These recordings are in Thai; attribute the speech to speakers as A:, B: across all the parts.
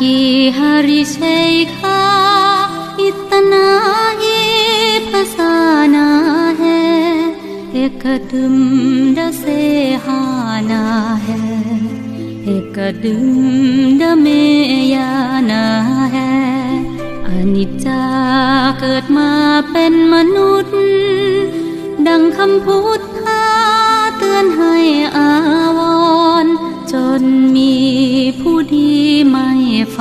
A: ที่ฮาริเชยคาอิตนาหิภาษานาเฮเอกดึมดะเซหานาเฮเอกดึมดเมยานาเฮอนิจจาเกิดมาเป็นมนุษย์ ดังคำพุทธาเตือนให้อาวรจนมี ดีไม่ไฟ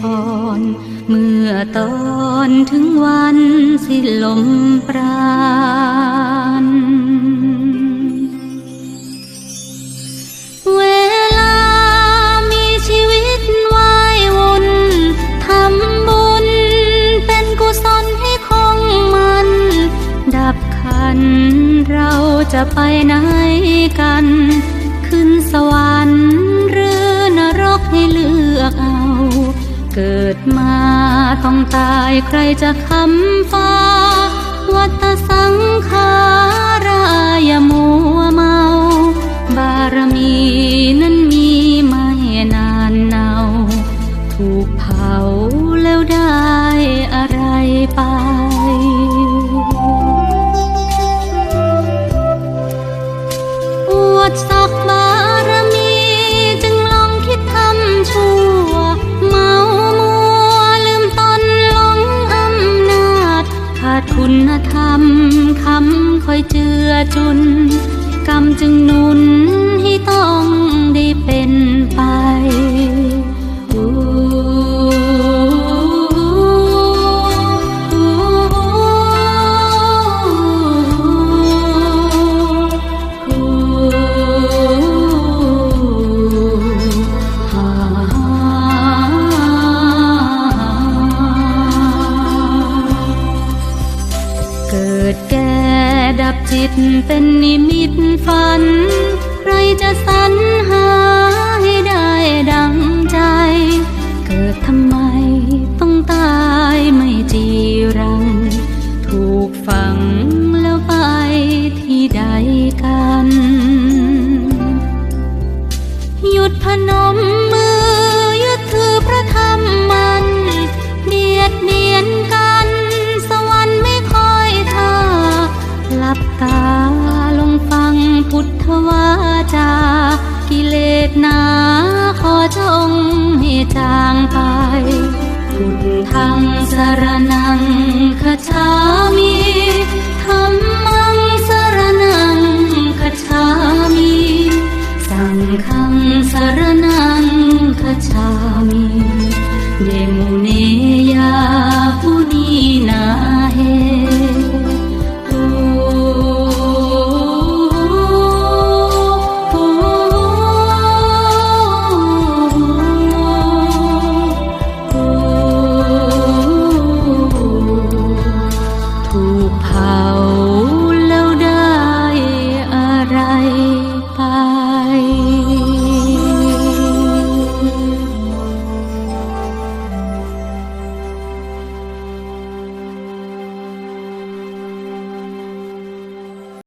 A: ฟอน เมื่อตอนถึงวันสิ้นลมปราณเวลามีชีวิตวายวนทำบุญเป็นกุศลให้คงมัน ดับขันเราจะไปไหนกัน ขึ้นสวรรค์ เกิดมาต้องตายใครจะคำฟ้า วัตสังขารายมัวเมา บารมีนั้นมีมา คุณธรรมคำคอยเจือจุน กรรมจึงนุน ดแก่ดับจิตเป็นนิมิตฝัน ใครจะสรรหาลงฟังพุทธวาจากิเลสนาขอจงให้จางไปพุทธังสรนังคชามิ